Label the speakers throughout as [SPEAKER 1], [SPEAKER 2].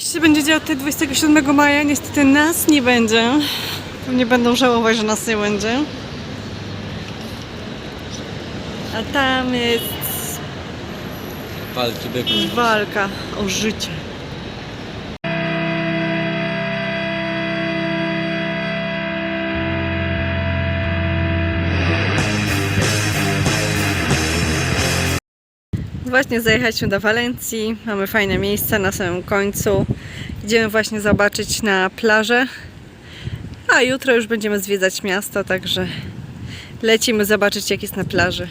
[SPEAKER 1] się będzie działo tutaj 27 maja, niestety nas nie będzie. Nie będą żałować, że nas nie będzie. A tam jest
[SPEAKER 2] Walki byków.
[SPEAKER 1] walka o życie. Właśnie zajechaliśmy do Walencji. Mamy fajne miejsce na samym końcu. Idziemy właśnie zobaczyć na plażę. A jutro już będziemy zwiedzać miasto, także lecimy zobaczyć jak jest na plaży.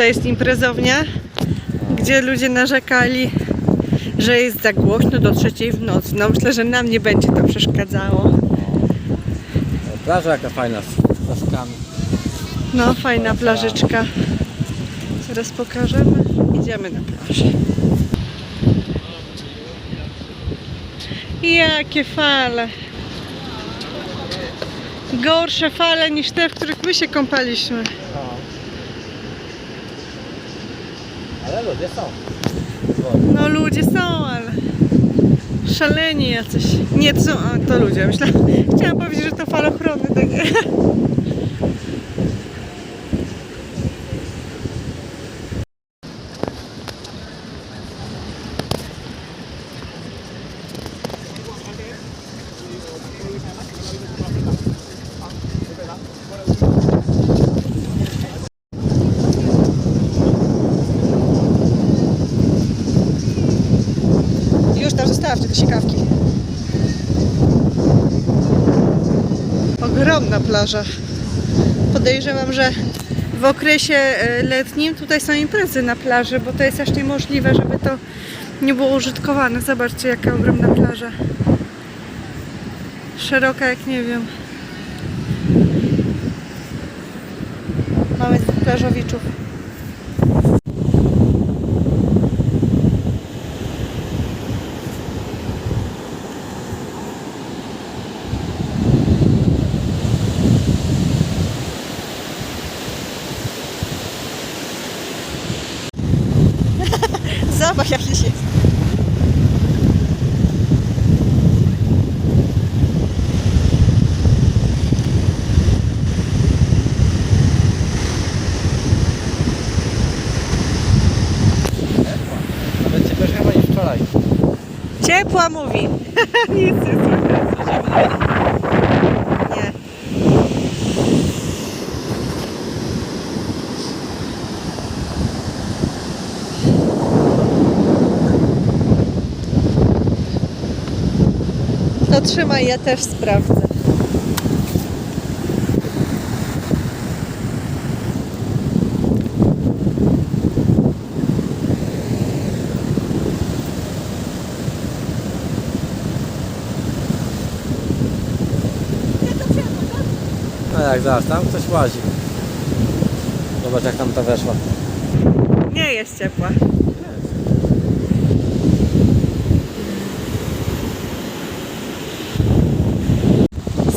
[SPEAKER 1] Tutaj jest imprezownia, gdzie ludzie narzekali, że jest za głośno do trzeciej w nocy. No myślę, że nam nie będzie to przeszkadzało.
[SPEAKER 2] Plaża jaka fajna z ptaszkami.
[SPEAKER 1] No, fajna plażyczka. Zaraz pokażemy. Idziemy na plażę. Jakie fale. Gorsze fale niż te, w których my się kąpaliśmy.
[SPEAKER 2] Ludzie są.
[SPEAKER 1] No ludzie są, ale szaleni jacyś. Nie, to są, a, to ludzie. Myślałam, chciałam powiedzieć, że to falochrony takie. Już sikawki. Ogromna plaża. Podejrzewam, że w okresie e, letnim tutaj są imprezy na plaży, bo to jest aż niemożliwe, żeby to nie było użytkowane. Zobaczcie, jaka ogromna plaża. Szeroka jak nie wiem. Mamy plażowiczów. Jakiś jest.
[SPEAKER 2] Nawet ciepło chyba niż wczoraj.
[SPEAKER 1] Ciepła mówi. Nic nie słychać. Nie. To trzymaj, ja też sprawdzę.
[SPEAKER 2] No jak zaraz, tam ktoś łazi. Zobacz jak tam ta weszła.
[SPEAKER 1] Nie jest ciepła.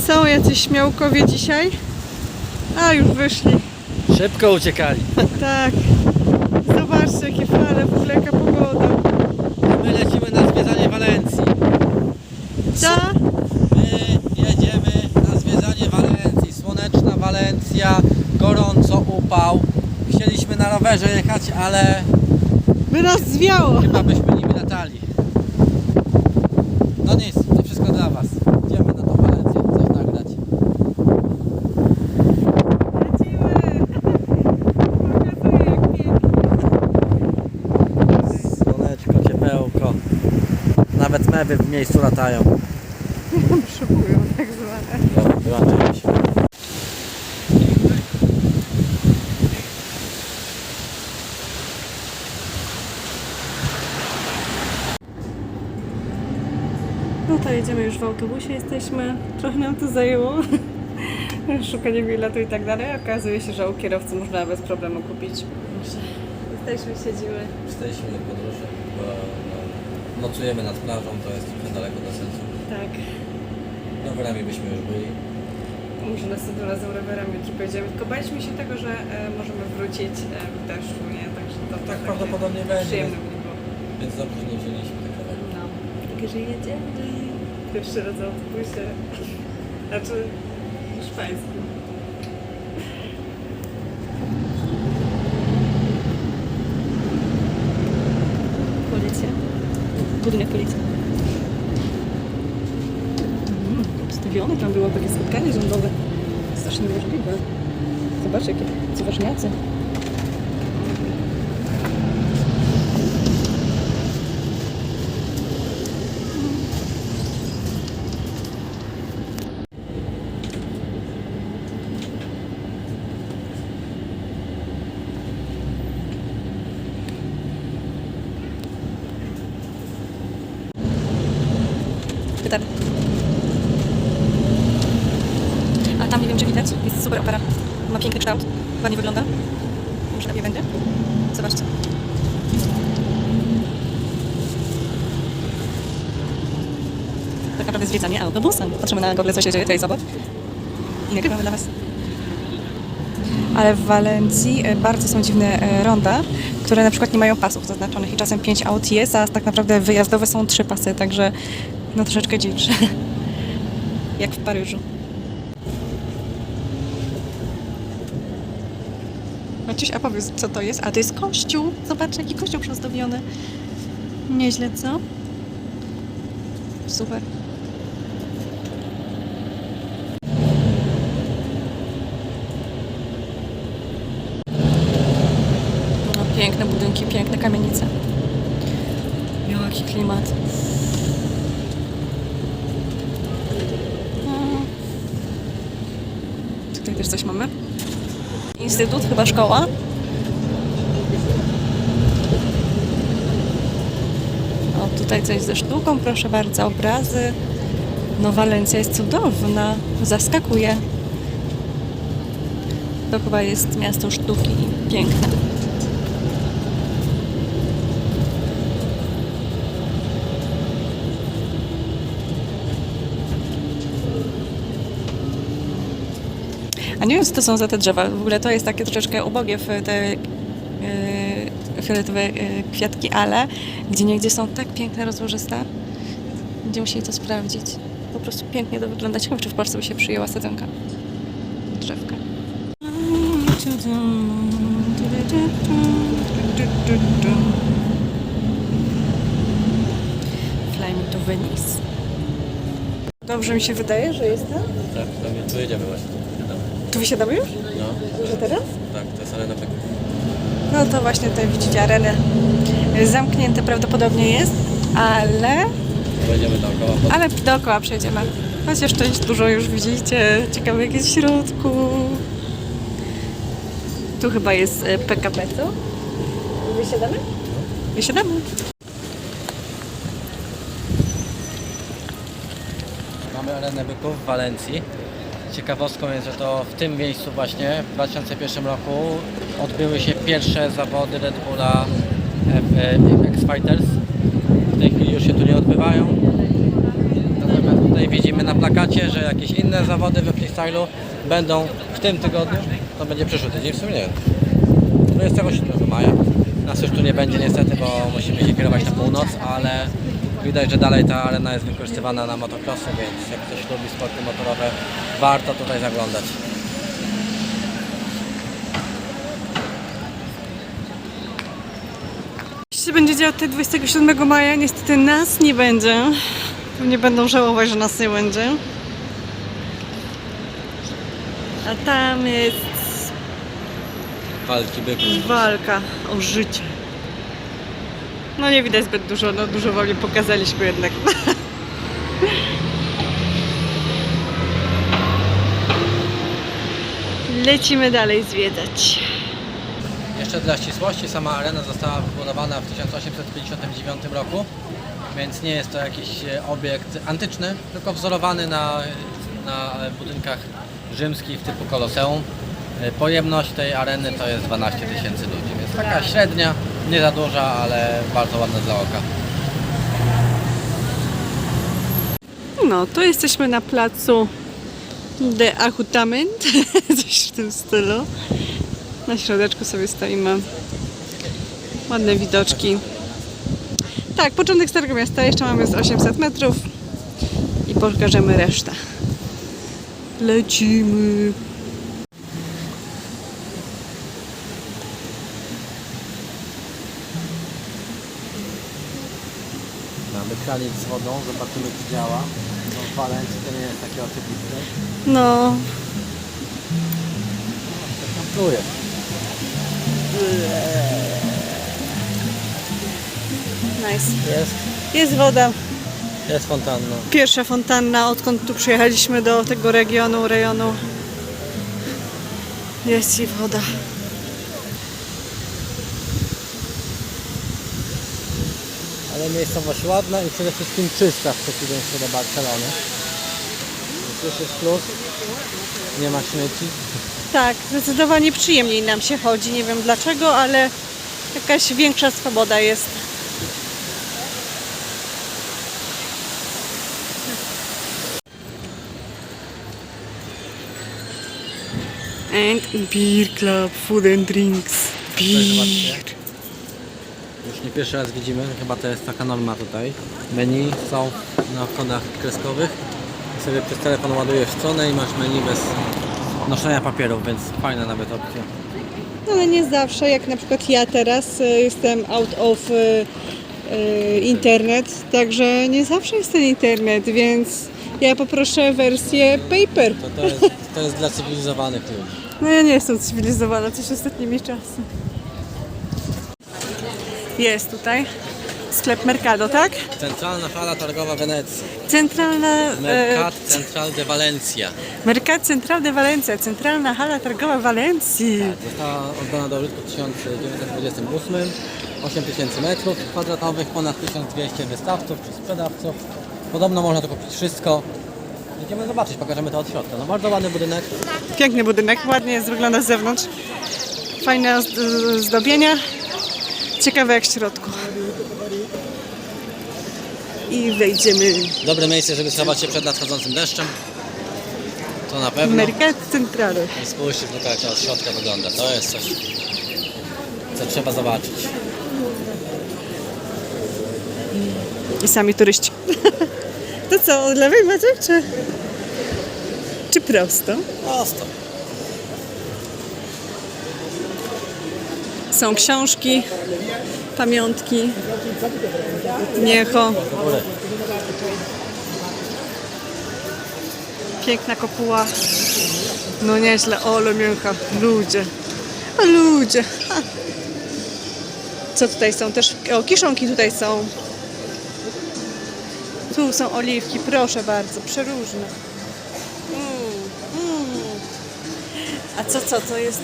[SPEAKER 1] Są jacyś śmiałkowie dzisiaj? A, już wyszli.
[SPEAKER 2] Szybko uciekali.
[SPEAKER 1] Tak. Zobaczcie, jakie fale, w ogóle jaka pogoda.
[SPEAKER 2] My lecimy na zwiedzanie Walencji.
[SPEAKER 1] Co?
[SPEAKER 2] My jedziemy na zwiedzanie Walencji. Słoneczna Walencja, gorąco upał. Chcieliśmy na rowerze jechać, ale
[SPEAKER 1] By nas zwiało.
[SPEAKER 2] chyba byśmy nimi latali. No nic, to wszystko dla Was. Idziemy na tą Walencję, coś nagrać.
[SPEAKER 1] Lecimy. Pokazuję, jak pięknie.
[SPEAKER 2] Słoneczko, ciepełko. Nawet mewy w miejscu latają.
[SPEAKER 1] Szybują tak zwane.
[SPEAKER 2] Dobra, wyłączymy się.
[SPEAKER 1] No to jedziemy już w autobusie, jesteśmy. Trochę nam to zajęło. Szukanie biletu i tak dalej. Okazuje się, że u kierowcy można bez problemu kupić Jesteśmy, siedzimy.
[SPEAKER 2] Jesteśmy w podróży, bo nocujemy nad plażą, to jest trochę daleko do sensu.
[SPEAKER 1] Tak.
[SPEAKER 2] Rowerami byśmy już byli.
[SPEAKER 1] Może następnym razem rowerem jutro pojedziemy. Tylko baliśmy się tego, że e, możemy wrócić e, w deszczu, nie? Także to
[SPEAKER 2] Tak
[SPEAKER 1] takie
[SPEAKER 2] prawdopodobnie będzie.
[SPEAKER 1] Przyjemne by nie było.
[SPEAKER 2] Więc dobrze, że nie wzięliśmy tak roweru.
[SPEAKER 1] No. Tylko, że jedziemy. Pierwszy raz w autobusie. Znaczy hiszpańskim. Budynek policji. Mm, Ustawione tam było takie spotkanie rządowe. Strasznie możliwe. Zobacz, jakie ważniacy.
[SPEAKER 3] Pytam. A tam nie wiem, czy widać. Jest super opera. Ma piękny kształt. Ładnie wygląda. Może tam nie będzie? Zobaczcie. Tak naprawdę zwiedzanie autobusem. Patrzymy na Google, co się dzieje tutaj, zobacz. I nagrywamy dla Was. Ale w Walencji e, bardzo są dziwne e, ronda, które na przykład nie mają pasów zaznaczonych i czasem pięć aut jest, a tak naprawdę wyjazdowe są trzy pasy, także no troszeczkę dziwsze. Jak w Paryżu. Maciuś, a powiedz, co to jest? A to jest kościół. Zobacz, jaki kościół przyozdobiony. Nieźle, co? Super. No, piękne budynki, piękne kamienice. Jaki klimat. Mm. Tutaj też coś mamy. Instytut, chyba szkoła. O, tutaj coś ze sztuką, proszę bardzo, obrazy. No, Walencja jest cudowna, zaskakuje. To chyba jest miasto sztuki, piękne. A nie wiem, co to są za te drzewa. W ogóle to jest takie troszeczkę ubogie w te yy, fioletowe yy, kwiatki, ale gdzie niegdzie są tak piękne, rozłożyste. Będziemy musieli to sprawdzić. Po prostu pięknie to wygląda. Ciekawe, czy w Polsce by się przyjęła sadzonka drzewka. Fly me to Venice.
[SPEAKER 1] Dobrze mi się wydaje, że jestem.
[SPEAKER 2] Tak, pewnie tu jedziemy właśnie.
[SPEAKER 1] Wysiadamy już?
[SPEAKER 2] No,
[SPEAKER 1] Że teraz?
[SPEAKER 2] tak, to jest arena Pekin.
[SPEAKER 1] No to właśnie tutaj widzicie arenę. Zamknięte prawdopodobnie jest, ale,
[SPEAKER 2] Pojedziemy dookoła. Po...
[SPEAKER 1] ale dookoła przejdziemy. Chociaż część dużo już widzicie. Ciekawe jak jest w środku. Tu chyba jest e, PKP, co? Wysiadamy? Wysiadamy.
[SPEAKER 2] Mamy arenę byków w Walencji. Ciekawostką jest, że to w tym miejscu właśnie w 2001 roku odbyły się pierwsze zawody Red Bulla X-Fighters. W tej chwili już się tu nie odbywają. Natomiast tutaj widzimy na plakacie, że jakieś inne zawody we freestylu będą w tym tygodniu. To będzie przyszły tydzień, w sumie nie. 27 maja. Nas już tu nie będzie niestety, bo musimy się kierować na północ, ale widać, że dalej ta arena jest wykorzystywana na motocrossy, więc jak ktoś lubi sporty motorowe, warto tutaj zaglądać.
[SPEAKER 1] Jeśli będzie działo te 27 maja, niestety nas nie będzie. Nie będą żałować, że nas nie będzie. A tam jest
[SPEAKER 2] Walki byków.
[SPEAKER 1] walka o życie. No nie widać zbyt dużo, no dużo wam nie pokazaliśmy jednak. Lecimy dalej zwiedzać.
[SPEAKER 2] Jeszcze dla ścisłości, sama arena została wybudowana w 1859 roku, więc nie jest to jakiś e, obiekt antyczny, tylko wzorowany na, na budynkach rzymskich typu Koloseum. E, Pojemność tej areny to jest 12 tysięcy ludzi, więc Taka średnia, nie za duża, ale bardzo ładna dla oka.
[SPEAKER 1] No, to jesteśmy na placu De Achutament, coś w tym stylu. Na środeczku sobie stoimy. Ładne widoczki. Tak, początek Starego Miasta, jeszcze mamy z 800 metrów i pokażemy resztę. Lecimy.
[SPEAKER 2] Kranik z wodą, zobaczymy czy działa. No w Walencji to nie jest takie oczywiste.
[SPEAKER 1] No,
[SPEAKER 2] pluje.
[SPEAKER 1] nice.
[SPEAKER 2] Jest,
[SPEAKER 1] Jest woda.
[SPEAKER 2] jest fontanna.
[SPEAKER 1] Pierwsza fontanna, odkąd tu przyjechaliśmy do tego regionu, rejonu. Jest i woda.
[SPEAKER 2] Ale miejscowość ładna i przede wszystkim czysta w przeciwieństwie do Barcelony. Więc już jest plus. Nie ma śmieci.
[SPEAKER 1] Tak, zdecydowanie przyjemniej nam się chodzi. Nie wiem dlaczego, ale jakaś większa swoboda jest. And beer club, food and drinks.
[SPEAKER 2] Zobaczcie. Już nie pierwszy raz widzimy, chyba to jest taka norma tutaj. Menu są na wchodach kreskowych. I sobie przez telefon ładujesz stronę i masz menu bez noszenia papierów, więc fajna nawet opcja.
[SPEAKER 1] No, ale nie zawsze, jak na przykład ja teraz y, jestem out of y, y, internet, także nie zawsze jest ten internet, więc ja poproszę wersję paper.
[SPEAKER 2] To, to, jest, to jest dla cywilizowanych ludzi.
[SPEAKER 1] No ja nie jestem cywilizowana coś ostatnimi czasy. Jest tutaj sklep Mercado, tak?
[SPEAKER 2] Centralna hala targowa Wenecji.
[SPEAKER 1] Centralna... E,
[SPEAKER 2] Mercat Central de Valencia.
[SPEAKER 1] Mercat Central de Valencia, centralna hala targowa Walencji.
[SPEAKER 2] Została oddana do użytku w 1928. 8000 metrów kwadratowych, ponad 1200 wystawców czy sprzedawców. Podobno można tu kupić wszystko. Idziemy zobaczyć, pokażemy to od środka. No bardzo ładny budynek.
[SPEAKER 1] Piękny budynek, ładnie jest, wygląda z zewnątrz. Fajne zd- zdobienia. Ciekawe jak w środku. I wejdziemy.
[SPEAKER 2] Dobre miejsce, żeby schować się przed nadchodzącym deszczem. To na pewno.
[SPEAKER 1] Mercat Central.
[SPEAKER 2] I spójrzcie tylko jak to od środka wygląda. To jest coś, co trzeba zobaczyć.
[SPEAKER 1] I sami turyści. To co, od lewej Maciek, czy, czy prosto?
[SPEAKER 2] Prosto.
[SPEAKER 1] Są książki, pamiątki, miecho, piękna kopuła. No nieźle, o, ale mięcha, ludzie, ludzie. Co tutaj są? Też, o, kiszonki tutaj są. Tu są oliwki, proszę bardzo, przeróżne. Mm, mm. A co, co, to jest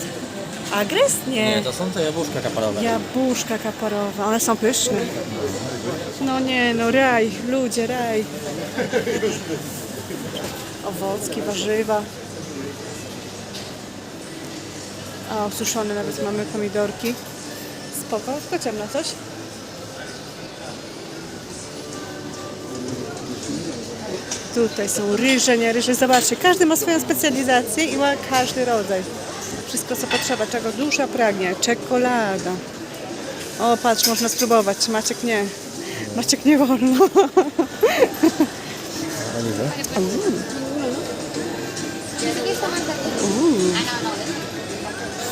[SPEAKER 1] agres?
[SPEAKER 2] Nie, to są te jabłuszka kaparowe.
[SPEAKER 1] Jabłuszka kaporowe, one są pyszne. No nie, no raj, ludzie, raj. Owocki, warzywa. A, suszone nawet mamy pomidorki. Spoko, tylko ciemno coś. Tutaj są ryże, nie ryże. Zobaczcie, każdy ma swoją specjalizację i ma każdy rodzaj. Wszystko co potrzeba, czego dusza pragnie. Czekolada. O, patrz, można spróbować. Maciek nie. Maciek nie wolno.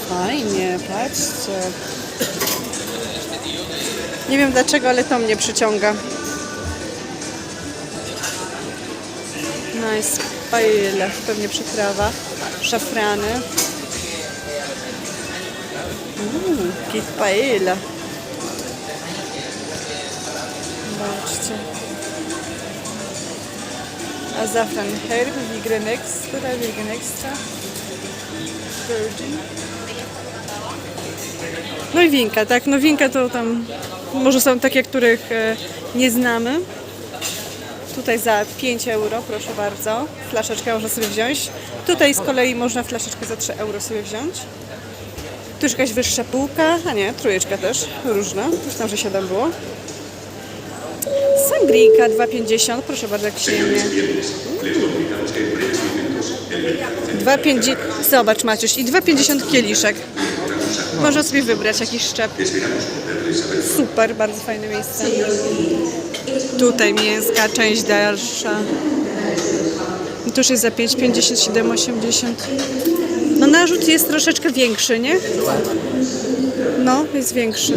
[SPEAKER 1] Fajnie, patrzcie. Nie wiem dlaczego, ale to mnie przyciąga. Nice. Paella, pewnie przyprawa. Szafrany. Uuu, kit paella. Zobaczcie. Azafran herb, vegan extra, vegan extra. Virgin. No i winka, tak? No winka to tam może są takie, których e, nie znamy. Tutaj za 5 euro, proszę bardzo. Flaszeczkę można sobie wziąć. Tutaj z kolei można flaszeczkę za 3 euro sobie wziąć. Tu już jakaś wyższa półka, a nie, trójeczka też, różna. Myślałam, że 7 było. Sangrijka 2,50, proszę bardzo, jak silnie. 2,50, zobacz Maciuś, i 2,50 kieliszek. Można sobie wybrać jakiś szczep. Super, bardzo fajne miejsce. Tutaj mięska, część dalsza. I tu już jest za 5,50, 7,80. No narzut jest troszeczkę większy, nie? No, jest większy.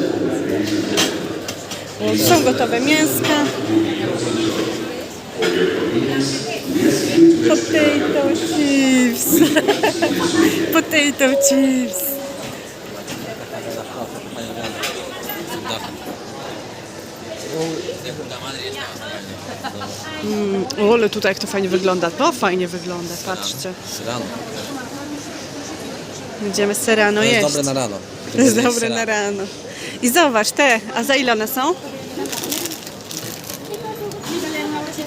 [SPEAKER 1] Są gotowe mięska. Potato chips. Potato chips. O, ale tutaj jak to fajnie wygląda. To fajnie wygląda, patrzcie.
[SPEAKER 2] Rano.
[SPEAKER 1] Będziemy serano
[SPEAKER 2] To jest
[SPEAKER 1] jeść.
[SPEAKER 2] dobre na rano.
[SPEAKER 1] To jest dobre na rano. I zobacz, te, a za ile one są?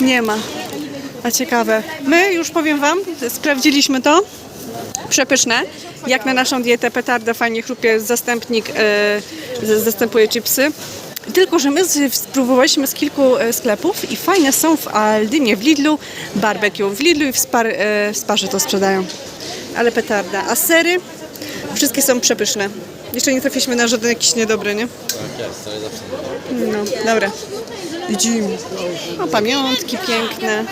[SPEAKER 1] Nie ma. A ciekawe. My już powiem Wam, sprawdziliśmy to. Przepyszne. Jak na naszą dietę petarda fajnie chrupie zastępnik, z- zastępuje chipsy. Tylko, że my spróbowaliśmy z kilku e, sklepów i fajne są w Aldynie, w Lidlu, barbecue. W Lidlu i w, spar, e, w Sparze to sprzedają. Ale petarda. A sery? Wszystkie są przepyszne. Jeszcze nie trafiliśmy na żaden jakiś niedobry, nie?
[SPEAKER 2] Tak jest, to zawsze.
[SPEAKER 1] No, dobra. Idziemy. O, pamiątki piękne.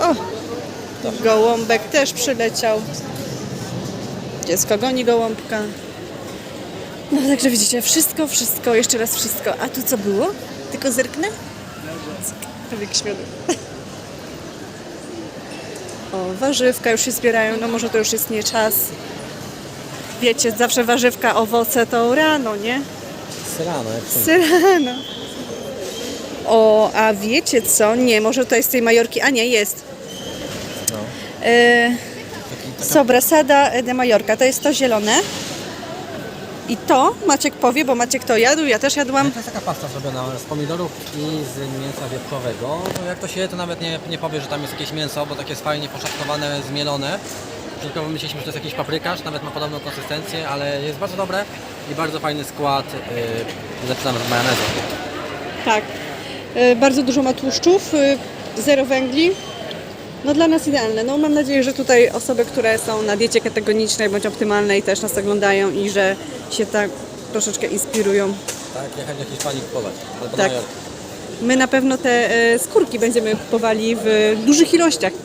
[SPEAKER 1] O, gołąbek też przyleciał. Dziecko goni gołąbka. No, także widzicie, wszystko, wszystko, jeszcze raz wszystko. A tu co było? Tylko zerknę? Wiek śmiody. O, warzywka już się zbierają, no może to już jest nie czas. Wiecie, zawsze warzywka, owoce to rano, nie?
[SPEAKER 2] Rano, jak są.
[SPEAKER 1] Z rano. O, a wiecie co? Nie, może to jest z tej Majorki. A nie, jest.
[SPEAKER 2] No.
[SPEAKER 1] E,
[SPEAKER 2] Taki, taka,
[SPEAKER 1] Sobrasada de Majorka, to jest to zielone. I to Maciek powie, bo Maciek to jadł, ja też jadłam.
[SPEAKER 2] to jest taka pasta zrobiona z pomidorów i z mięsa wieprzowego. Jak to się je, to nawet nie, nie powie, że tam jest jakieś mięso, bo takie jest fajnie poszatkowane, zmielone. Tylko myśleliśmy, że to jest jakiś paprykarz, nawet ma podobną konsystencję, ale jest bardzo dobre i bardzo fajny skład. Yy, zaczynam z majonezu.
[SPEAKER 1] Tak. E, Bardzo dużo ma tłuszczów, e, zero węgli. No dla nas idealne. No mam nadzieję, że tutaj osoby, które są na diecie ketogenicznej bądź optymalnej też nas oglądają i że się tak troszeczkę inspirują.
[SPEAKER 2] Tak, do Hiszpanii kupować. Albo
[SPEAKER 1] Tak.
[SPEAKER 2] na.
[SPEAKER 1] My na pewno te e, skórki będziemy kupowali w dużych ilościach.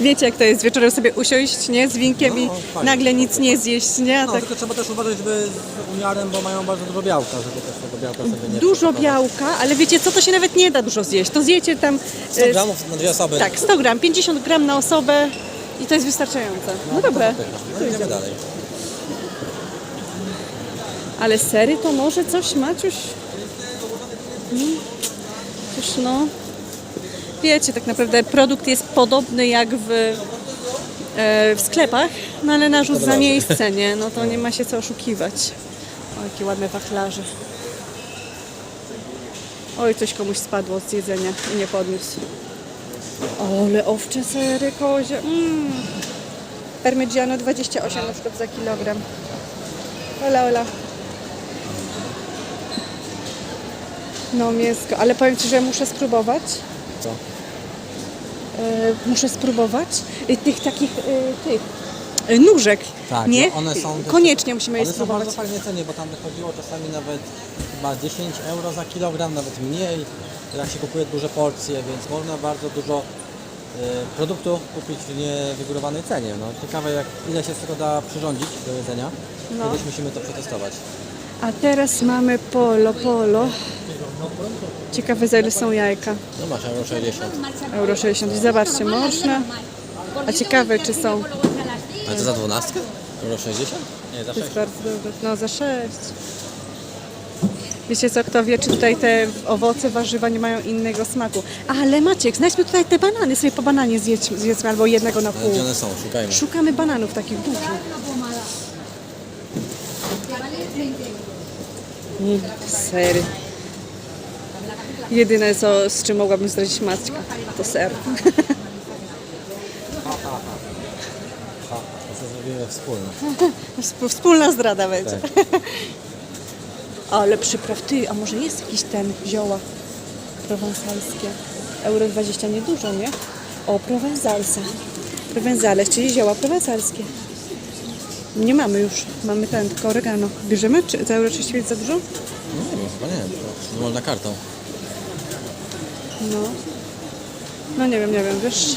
[SPEAKER 1] Wiecie jak to jest, wieczorem sobie usiąść, nie, z winkiem i
[SPEAKER 2] No, fajnie.
[SPEAKER 1] nagle nic nie zjeść, nie? A
[SPEAKER 2] No,
[SPEAKER 1] tak
[SPEAKER 2] tylko trzeba też uważać, żeby z umiarem, bo mają bardzo dużo białka, żeby też białka sobie nie
[SPEAKER 1] dużo białka, ale wiecie co, to się nawet nie da dużo zjeść. To zjecie tam
[SPEAKER 2] 100
[SPEAKER 1] e,
[SPEAKER 2] gramów na dwie osoby.
[SPEAKER 1] Tak, 100 gram, 50 gram na osobę i to jest wystarczające. No dobra,
[SPEAKER 2] No idziemy dalej.
[SPEAKER 1] ale sery to może coś, Maciuś? Mm. Cóż no, wiecie, tak naprawdę produkt jest podobny jak w, e, w sklepach, no ale narzut za miejsce, nie? No to nie ma się co oszukiwać. O, jakie ładne wachlarze. Oj, coś komuś spadło z jedzenia i nie podniósł. O, ale owcze sery kozie. Mm. Parmigiano 28 na przykład za kilogram. Ola, ola. No mięsko, ale powiem Ci, że muszę spróbować.
[SPEAKER 2] Co?
[SPEAKER 1] E, muszę spróbować e, tych takich e, tych nóżek.
[SPEAKER 2] Tak,
[SPEAKER 1] nie?
[SPEAKER 2] no one są
[SPEAKER 1] Koniecznie musimy je
[SPEAKER 2] One są
[SPEAKER 1] spróbować.
[SPEAKER 2] bardzo fajnie cenie, bo tam wychodziło czasami nawet chyba 10 euro za kilogram, nawet mniej, jak się kupuje duże porcje, więc można bardzo dużo e, produktu kupić w niewygórowanej cenie. No, ciekawe jak, ile się z tego da przyrządzić do jedzenia.
[SPEAKER 1] No.
[SPEAKER 2] Kiedyś musimy to przetestować.
[SPEAKER 1] A teraz mamy polo, polo. Ciekawe za ile są jajka.
[SPEAKER 2] No masz euro 60.
[SPEAKER 1] Euro 60. I zobaczcie, można. A ciekawe czy są.
[SPEAKER 2] Ale to za 12? Euro 60? Nie, za
[SPEAKER 1] To
[SPEAKER 2] 6.
[SPEAKER 1] jest bardzo dobre. No za 6. Wiecie co, kto wie, czy tutaj te owoce, warzywa nie mają innego smaku. Ale Maciek, znajdźmy tutaj te banany, sobie po bananie zjedźmy, zjedzmy albo jednego na pół.
[SPEAKER 2] Gdzie one są? Szukajmy.
[SPEAKER 1] Szukamy bananów takich dużych. Mm, Sery. Jedyne, co, z czym mogłabym zdradzić Maćka, to ser.
[SPEAKER 2] wspólne.
[SPEAKER 1] Wsp- Wspólna zdrada będzie.
[SPEAKER 2] Tak.
[SPEAKER 1] Ale przypraw, ty, a może jest jakiś ten zioła prowansalskie? Euro 20 niedużo, nie? O, prowenzalsa. Provenzales, czyli zioła prowansalskie. Nie mamy już, mamy ten, tylko oregano. Bierzemy? Czy za euro 35 za dużo?
[SPEAKER 2] No nie wiem, chyba nie to można kartą.
[SPEAKER 1] No. No nie wiem, nie wiem, wiesz.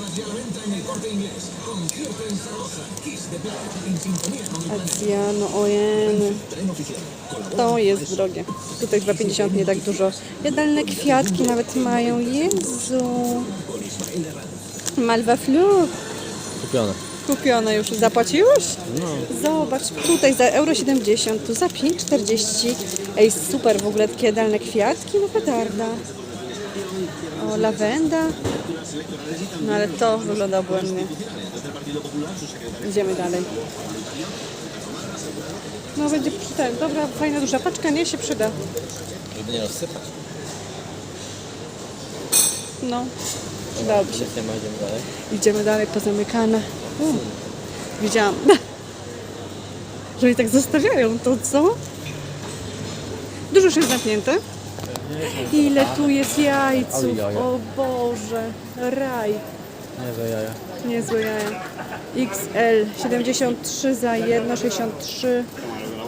[SPEAKER 1] Acjano, ojeny. To jest drogie. Tutaj chyba 50 nie tak dużo. Jadalne kwiatki nawet mają. Jezu. Malwa Fleur.
[SPEAKER 2] Kupione.
[SPEAKER 1] Kupione już. Zapłaciłeś? Zobacz, tutaj za euro 70, tu za 5,40. Ej, super w ogóle takie jadalne kwiatki, no petarda. Lawenda. No ale to wygląda błędnie. Idziemy dalej. No będzie ten, dobra, fajna duża paczka, nie się przyda.
[SPEAKER 2] Żeby nie rozsypać.
[SPEAKER 1] No, przydałoby się.
[SPEAKER 2] Nic nie ma, idziemy dalej.
[SPEAKER 1] Idziemy dalej, pozamykane. U, widziałam. Że oni tak zostawiają to, co? Dużo już jest zamknięte. Ile tu jest jajców? O Boże, raj.
[SPEAKER 2] Nie, za jaja.
[SPEAKER 1] Niezłe jaja. XL 73 za jedno, 63,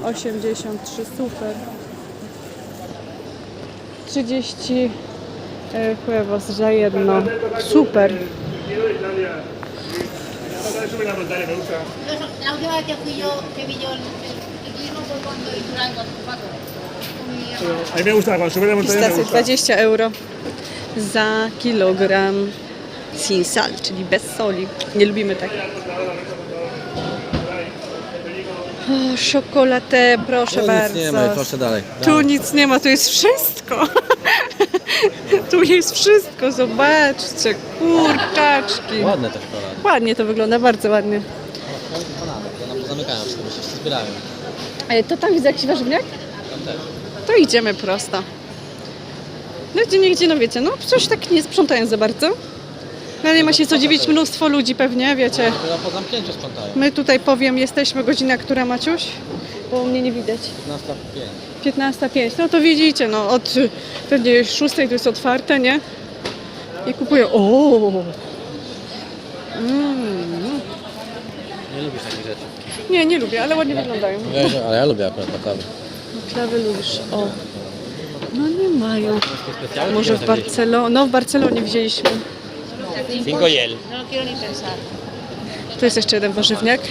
[SPEAKER 1] 83, super. 30 e, huevos za jedno, super.
[SPEAKER 4] La última vez que fui yo, que vi yo el, el clima fue cuando en Durango,
[SPEAKER 5] A mí me gusta, cuando sube la montaña me
[SPEAKER 1] Pistacje
[SPEAKER 5] gusta.
[SPEAKER 1] 20 euro za kilogram sin sal, czyli bez soli. Nie lubimy tak. O, Czokolatę, proszę
[SPEAKER 2] Tu
[SPEAKER 1] bardzo.
[SPEAKER 2] nic nie ma, proszę dalej.
[SPEAKER 1] Tu nic nie ma, tu jest wszystko. tu jest wszystko, zobaczcie, kurczaczki.
[SPEAKER 2] Ładne te czekolady.
[SPEAKER 1] Ładnie to wygląda, bardzo ładnie.
[SPEAKER 2] To nam zamykają wszystko, bo się wszyscy zbierają.
[SPEAKER 1] E, To tam widzę jakiś warzywniak?
[SPEAKER 2] Tam też.
[SPEAKER 1] To idziemy prosto. No gdzie niegdzie, no wiecie, no coś tak nie sprzątają za bardzo. No ale nie ma się co dziwić, mnóstwo ludzi pewnie, wiecie.
[SPEAKER 2] Dopiero po zamknięciu sprzątają.
[SPEAKER 1] My tutaj powiem, jesteśmy godzina, która Maciuś? Bo mnie nie widać.
[SPEAKER 2] 15 5.
[SPEAKER 1] 15.05. No to widzicie, no od pewnie 6 to jest otwarte, nie? I kupują. O! Mm.
[SPEAKER 2] Nie lubisz takich rzeczy.
[SPEAKER 1] Nie, nie lubię, ale ładnie wyglądają.
[SPEAKER 2] Ja, ale ja lubię akurat naprawdę.
[SPEAKER 1] Klawy lubisz. O. No nie mają. Może w Barcelonie. No w Barcelonie widzieliśmy.
[SPEAKER 2] Cinco yel.
[SPEAKER 4] No pensar.
[SPEAKER 1] Tu jest jeszcze jeden warzywniak.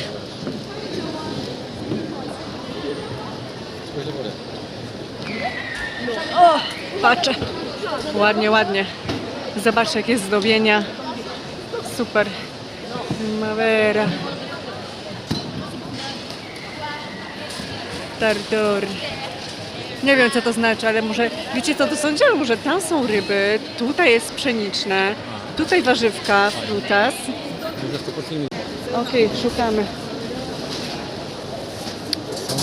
[SPEAKER 1] O, patrzę. Ładnie, ładnie. Zobaczcie, jakie zdobienia. Super. Primavera. Tardor. Nie wiem, co to znaczy, ale może... Wiecie, co to są dzieła? Może tam są ryby, tutaj jest pszeniczne, tutaj warzywka, frutas.
[SPEAKER 2] Ze 100%
[SPEAKER 1] Okej, szukamy.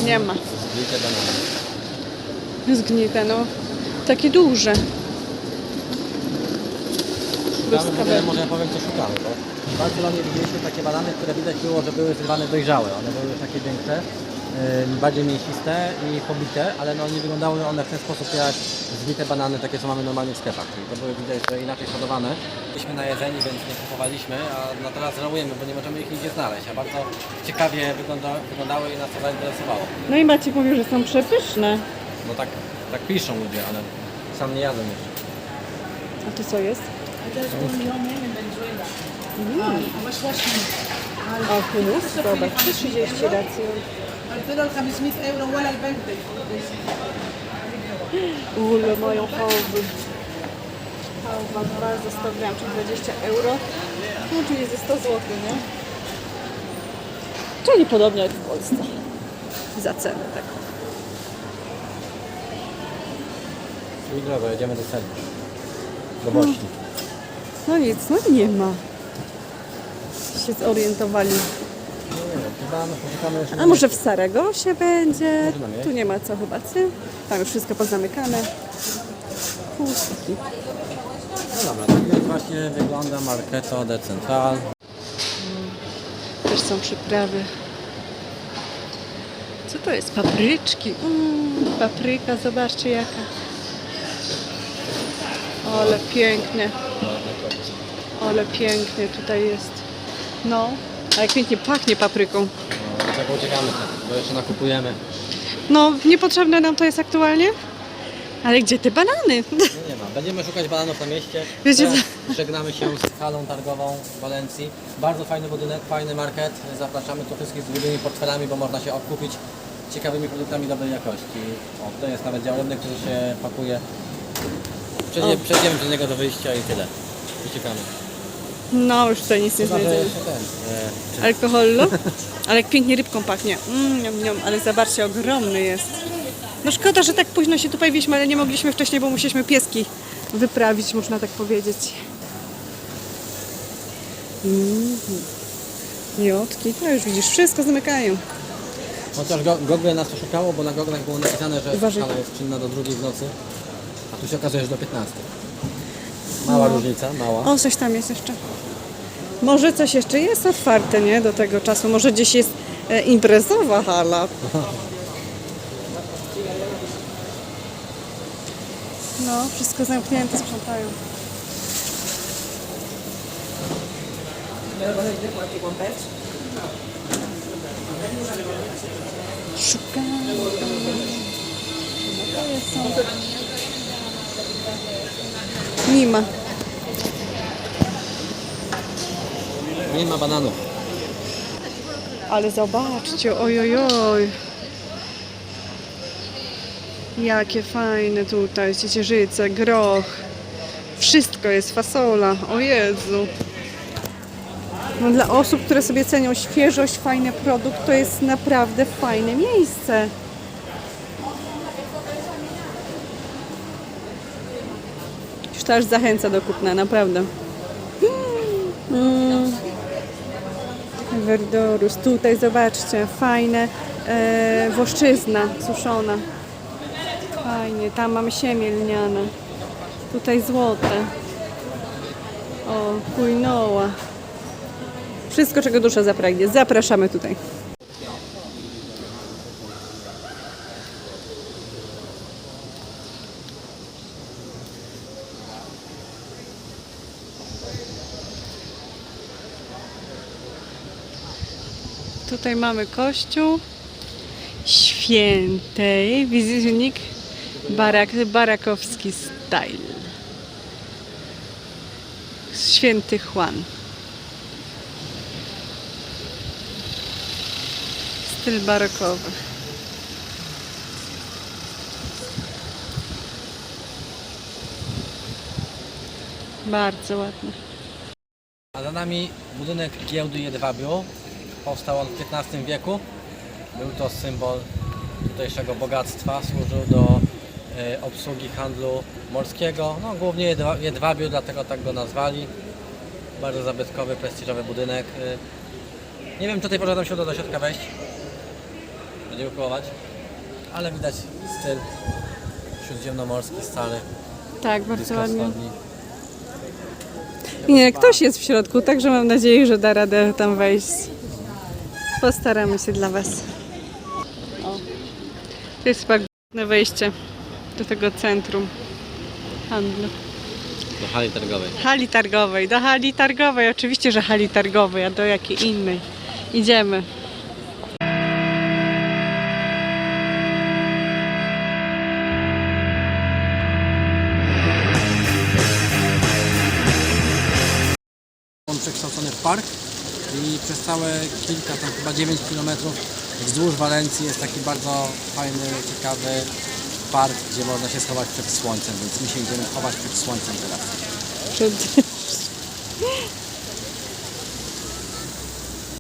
[SPEAKER 1] Nie ma. Zgnite, no. Takie duże.
[SPEAKER 2] Szukamy, ogóle może ja powiem co szukamy, bo w Barcelonie widzieliśmy takie banany, które widać było, że były zrywane dojrzałe. One były takie większe, bardziej mięsiste i pobite, ale no nie wyglądały one w ten sposób jak zbite banany, takie co mamy normalnie w sklepach. Czyli to były widać, że inaczej hodowane. Byliśmy na jedzeni, więc nie kupowaliśmy, a no teraz żałujemy, bo nie możemy ich nigdzie znaleźć, a bardzo ciekawie wygląda, wyglądały i nas to zainteresowało.
[SPEAKER 1] No i Maciek mówił, że są przepyszne.
[SPEAKER 2] No tak, tak piszą ludzie, ale sam nie jadłem jeszcze.
[SPEAKER 1] A tu co jest? Mm. O, humus? Zobacz, 30 racji.
[SPEAKER 6] الدولار 500 ايرو ولا البنك
[SPEAKER 1] Ule mają chałwy. Chałwa dwa za 100 gram, czyli 20 euro. No czyli ze 100 zł, nie? Czyli podobnie jak w Polsce. Za cenę taką.
[SPEAKER 2] I drogo, jedziemy do celi. Do Bośni.
[SPEAKER 1] No nic, no nie ma. Się zorientowali. A może w Saragosie będzie?
[SPEAKER 2] Może na mieście.
[SPEAKER 1] Tu nie ma co chyba, co? Tam już wszystko pozamykane. Pustki.
[SPEAKER 2] No dobra, tak właśnie wygląda Marketo de Central.
[SPEAKER 1] Też są przyprawy. Co to jest? Papryczki. Mm, papryka, zobaczcie jaka. Ale pięknie. Ale pięknie tutaj jest. No, a jak pięknie pachnie papryką.
[SPEAKER 2] No, dlatego uciekamy, bo jeszcze nakupujemy.
[SPEAKER 1] No, niepotrzebne nam to jest aktualnie. Ale gdzie te banany?
[SPEAKER 2] No nie ma. Będziemy szukać bananów na mieście.
[SPEAKER 1] Wiecie
[SPEAKER 2] Teraz żegnamy się z halą targową w Walencji. Bardzo fajny budynek, fajny market. Zapraszamy tu wszystkich z długimi portfelami, bo można się okupić ciekawymi produktami dobrej jakości. O, tutaj jest nawet dział rybny, który się pakuje. Przejdziemy, przejdziemy przez niego do wyjścia i tyle. Uciekamy.
[SPEAKER 1] No, już tutaj nic nie znajdziemy.
[SPEAKER 2] E,
[SPEAKER 1] Alkoholu? Ale jak pięknie rybką pachnie. Mm, niam, niam, ale zobaczcie, ogromny jest. No szkoda, że tak późno się tutaj wieźmy, ale nie mogliśmy wcześniej, bo musieliśmy pieski wyprawić, można tak powiedzieć. Mm. Miotki, no już widzisz, wszystko zamykają.
[SPEAKER 2] Chociaż go, Google nas oszukało, bo na goglach było napisane, że
[SPEAKER 1] Uważaj.
[SPEAKER 2] jest czynna do drugiej w nocy, a tu się okazuje, że do 15. Mała różnica, mała.
[SPEAKER 1] O, coś tam jest jeszcze. Może coś jeszcze jest otwarte, nie? Do tego czasu. Może gdzieś jest e, imprezowa hala. No, wszystko zamknięte, sprzątają. Szukam. Nie ma.
[SPEAKER 2] Nie ma bananów.
[SPEAKER 1] Ale zobaczcie, ojojoj. Jakie fajne tutaj, ciecierzyce, groch. Wszystko jest, fasola. O Jezu. No dla osób, które sobie cenią świeżość, fajny produkt, to jest naprawdę fajne miejsce. To aż zachęca do kupna, naprawdę. Mm. Verdorus. Tutaj zobaczcie, fajne e, włoszczyzna suszona. Fajnie, tam mamy siemię lniane. Tutaj złote. O, quinoa. Wszystko, czego dusza zapragnie. Zapraszamy tutaj. Tutaj mamy kościół świętej, wizytnik barak, barakowski style. Święty Juan. Styl barokowy. Bardzo ładny.
[SPEAKER 2] A za nami budynek giełdy Jedwabiu. Powstał on w XV wieku. Był to symbol tutejszego bogactwa. Służył do e, obsługi handlu morskiego. No, głównie Jedwa- Jedwabiu, dlatego tak go nazwali. Bardzo zabytkowy, prestiżowy budynek. E, Nie wiem, czy do tej porze nam się uda do środka wejść. Będziemy próbować. Ale widać styl śródziemnomorski, stary,
[SPEAKER 1] Tak, bardzo ładnie. Nie, ktoś jest w środku, także mam nadzieję, że da radę tam wejść. Postaramy się dla Was. O. To jest chyba główne wejście do tego centrum handlu.
[SPEAKER 2] Do hali targowej.
[SPEAKER 1] Hali targowej, do hali targowej, oczywiście, że hali targowej, a do jakiej innej. Idziemy.
[SPEAKER 2] On przekształcony w park i przez całe kilka, tam chyba 9 km wzdłuż Walencji jest taki bardzo fajny, ciekawy park, gdzie można się schować przed słońcem, więc my się idziemy chować przed słońcem teraz.
[SPEAKER 1] Przed...